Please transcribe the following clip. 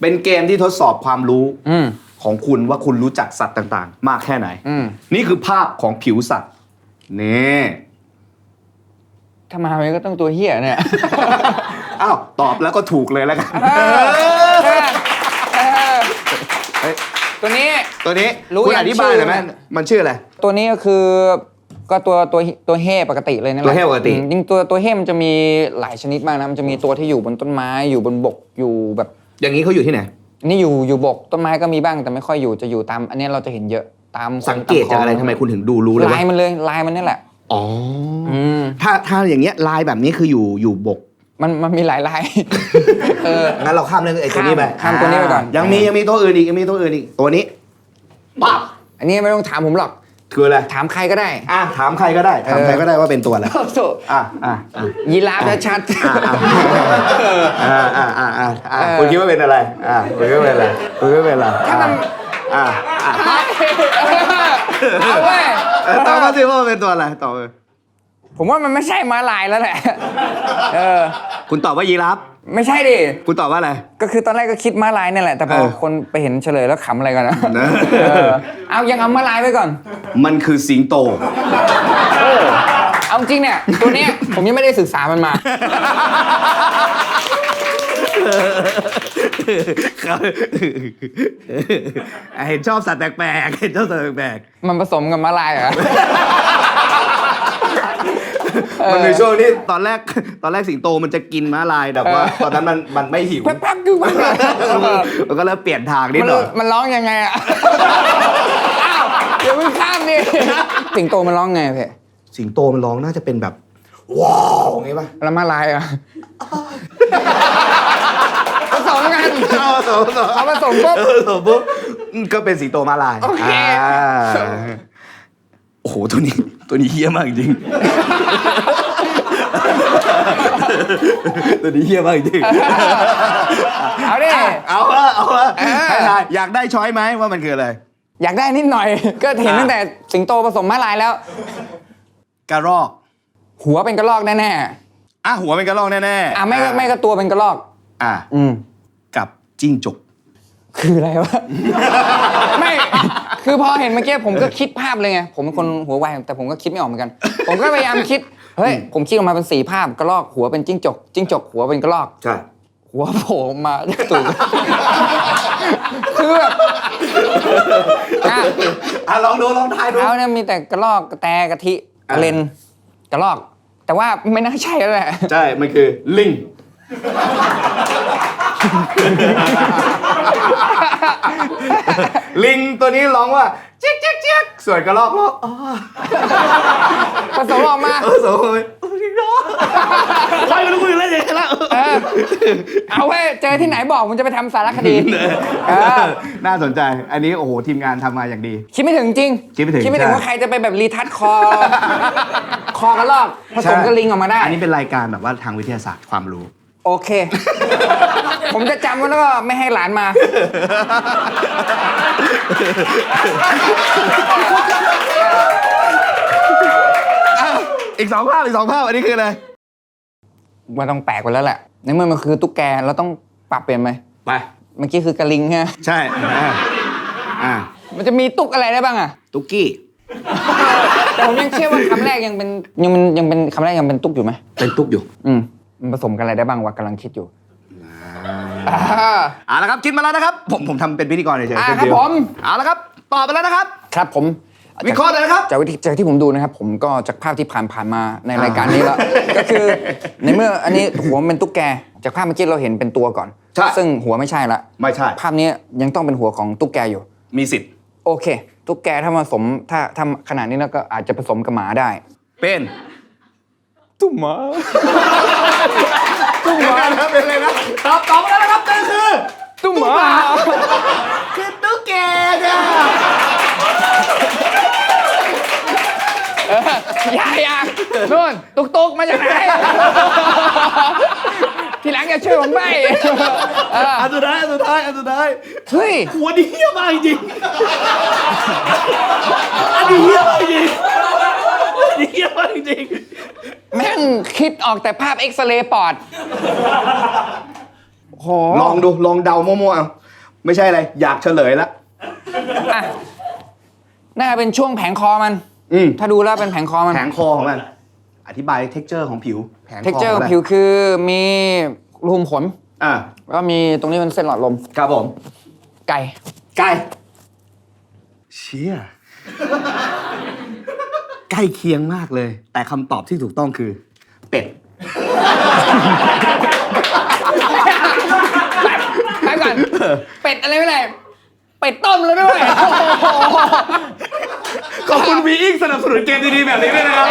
เป็นเกมที่ทดสอบความรู้อืม ของคุณว่าคุณรู้จักสัตว์ต่างๆ มากแค่ไหน อืมนี่คือภาพของผิวสัตว์นี่ถ้ามามันก็ต้องตัวเฮี้ยเนี่ย อ้าวตอบแล้วก็ถูกเลยแล้วกัน เฮ้ย ตัวนี้ ตัวนี้รู้คุณยังอธิบายหน่อยไหมชื่อมันมันชื่ออะไร ตัวนี้ก็คือก็ตัวตัวตัวเฮ่ปกติเลยนั่นแหละตัวเฮ่ปกติอืมจริงตัวตัวเฮ่มันจะมีหลายชนิดมากนะมันจะมีตัวที่อยู่บนต้นไม้อยู่บนบกอยู่แบบ อย่างนี้เขาอยู่ที่ไหน นี่อยู่อยู่บกต้นไม้ก็มีบ้างแต่ไม่ค่อยอยู่จะอยู่ตาม อันนี้เราจะเห็นเยอะตามสังเกตจากอะไรทำไมคุณถึงดูรู้เลยลาว่ายมันเลยลายมันนี่แหละอ๋อออืมถ้าถ้าอย่างเงี้ยลายแบบนี้คืออยู่อยู่บก มันมันมีหลายลายเอองั้นเราข้ามเรื่องไอ้ตัวนี้ไปข้ามข้ามตัวนี้ไปก่อนยังมียังมีตัวอื่นอีกยังมีตัวอื่นอีกตัวนี้ปั๊บอันนี้ไม่ต้องถามผมหรอก คืออะไรถามใครก็ได้ อะถามใครก็ได้ถามใครก็ได้ว่าเป็นตัวอะไรโถ่อะอะอะยีราฟชัดอ่าอ่าอ่าอ่าอ่าคุณคิดว่าเป็นอะไรอ่าคุณคิดว่าเป็นอะไรคุณคิดว่าเป็นอะไรถ้ามันอ่าอ่าเอาเว้ยเออตอบมาสิว่ามันเป็นตัวอะไรตอบเลยผมว่ามันไม่ใช่ม้าลายแล้วแหละเออคุณตอบว่ายีราฟ ไม่ใช่ดิ คุณตอบว่าอะไร ก็คือตอนแรกก็คิดม้าลายนี่แหละ แต่พอเออ คนไปเห็นเฉลยแล้วขำอะไรกันนะนะเออเอายังเอาม้าลายไว้ก่อน มันคือสิงโต เอาจริงเนี่ย ตัวเนี้ยผมยังไม่ได้ศึกษามันมา ครับเห็นชอบสัตว์แปลกๆเห็นชอบสัตว์แปลกมันผสมกับม้าลายเหรอ ๆมันมีช่วงที่ตอนแรก ตอนแรกสิงโตมันจะกินม้าลายแต่ว่าตอนนั้นมันมันไม่หิวแป๊บๆคือมันมันก็เริ่มเปลี่ยนทางนิดมันหน่อยมันร้องยังไงอะอ้าวอย่าเพิ่งข้ามดิสิงโตมันร้องไงเพ่สิงโตมันร้องน่าจะเป็นแบบว้าวอย่างงี้ป่ะแล้วม้าลายอะผสมกันเอาผสมผสมเอาผสมปุ๊บเออผสมปุ๊บอืมก็เป็นสิงโตมาลายโอเคอ่าโอ้โหตัวนี้ตัวนี้เฮี้ยมากจริง ตัวนี้เฮี้ยมากจริงเอาดิเอาละเอาละเออ ให้ทายอยากได้ช้อยไหมว่ามันคืออะไร อยากได้นิดหน่อย ก็เห็นอะตั้งแต่สิงโตผสมม้าลายแล้ว กระรอก หัวเป็นกระรอกแน่อะหัวเป็นกระรอกแน่ๆๆอะไม่ก็ไม่ก็ตัวเป็นกระรอก อะอืม กับจิ้งจก คืออะไรวะ ไม่ คือพอเห็นเมื่อกี้ผมก็คิดภาพเลยไง ผมเป็นคนหัวไวแต่ผมก็คิดไม่ออกเหมือนกัน ผมก็พยายามคิด เฮ้ยผมคิดออกมาเป็นสี่ภาพกระรอกหัวเป็นจิ้งจกจิ้งจกหัวเป็นกระรอก ใช่ หัวโผล่ออกมาจากตูดคือแบบอะอะลองดูลองทายดู เขาเนี่ยมีแต่กระรอกกระแตกะทิกระเลนกระรอก แต่ว่าไม่น่าใช่แล้วแหละ ใช่ มันคือลิง ลิงตัวนี้ร้องว่าเจ๊กเจ๊กเจ๊กส่วนกระรอกร้องอ๋อผสมออกมาเออสองคนเลยโอ้ยร้องใครมันคุยเล่นอย่างนี้แล้วเออเอาไว้เจอที่ไหนบอกผมจะไปทำสารคดีเออน่าสนใจอันนี้โอ้โหทีมงานทำมาอย่างดี คิดไม่ถึงจริงคิดไม่ถึงคิดไม่ถึงใช่ ว่าใครจะไปแบบรีทัชคอ คอกระลอกผสมกับลิงออกมาได้ อันนี้เป็นรายการแบบว่าทางวิทยาศาสตร์ความรู้ โอเค ผมจะจำไว้แล้วก็ไม่ให้หลานมาอีกสองภาพอีกสองภาพอันนี้คืออะไร มันต้องแปลกไปแล้วแหละ ในเมื่อมันคือตุ๊กแกเราต้องปรับเปลี่ยนไหมไป เมื่อกี้คือกระลิงใช่ไหมใช่อ่าอ่ามันจะมีตุ๊กอะไรได้บ้างอะตุ๊กกี้ แต่ผมยังเชื่อว่าคำแรกยังเป็นยังเป็นยังเป็นคำแรกยังเป็นตุ๊กอยู่ไหมเป็นตุ๊กอยู่ อืมมันผสมกันอะไรได้บ้างวะกำลังคิดอยู่ อ่าเอาละครับคิดมาแล้วนะครับ ผมผมทำเป็นพิธีกรเฉยๆอ่าเป็นครับดิวผมเอาละครับตอบไปแล้วนะครับ ครับผมวิเคราะห์เลยนะครับ จากวิธีจากที่ผมดูนะครับ ผมก็จากภาพที่ผ่านผ่านๆมาในรายการนี้แล้ว ก็คือในเมื่ออันนี้หัวมันเป็นตุ๊กแก จากภาพเมื่อกี้เราเห็นเป็นตัวก่อน ใช่ ซึ่งหัวไม่ใช่ละไม่ใช่ ภาพนี้ยังต้องเป็นหัวของตุ๊กแกอยู่ มีสิทธิ์ โอเค ตุ๊กแกถ้ามาผสมถ้าถ้าขนาดนี้แล้วก็อาจจะผสมกับหมาได้ เป็น ตุ๊กหมา ตุ๊กหมาครับเป็นเลยนะตอบตอบมาแล้วนะครับนั่นคือ ตุ๊กหมาคือตุ๊กแกเนี่ยอย่าอย่านู่นตุ๊กตุ๊กมาจากไหน ทีหลังอย่าช่วยผมไปเอออันสุดท้ายอันสุดท้ายอันสุดท้ายเฮ้ยหัวดีเหี้ยมากจริงอันนี้เหี้ยมากจริงอันนี้เหี้ยมากจริงแม่ งคิดออกแต่ภาพเอ็กซเรย์ปอดโหลองดูลองเดามั่วๆเอาไม่ใช่อะไร อยากเฉลยละอะน่าจะเป็นช่วงแผงคอมัน อืมถ้าดูแล้วเป็นแผงคอมัน แผงคอของมัน อธิบายเท็กเจอร์ของผิวแผงคอเท็กเจอร์ขงมันผิวคือมีรูขุมขนอ่าแล้วก็มีตรงนี้เป็นเส้นหลอดลม ครับผม ไก่ ไก่ เชี่ย ใกล้เคียงมากเลย แต่คำตอบที่ถูกต้องคือ เป็ดไปก่อนเป็ดอะไรไม่ไรเป็ดต้มแล้วด้วย ขอบคุณวีอิงสนับสนุนเกมดีๆแบบนี้ด้วยนะครับ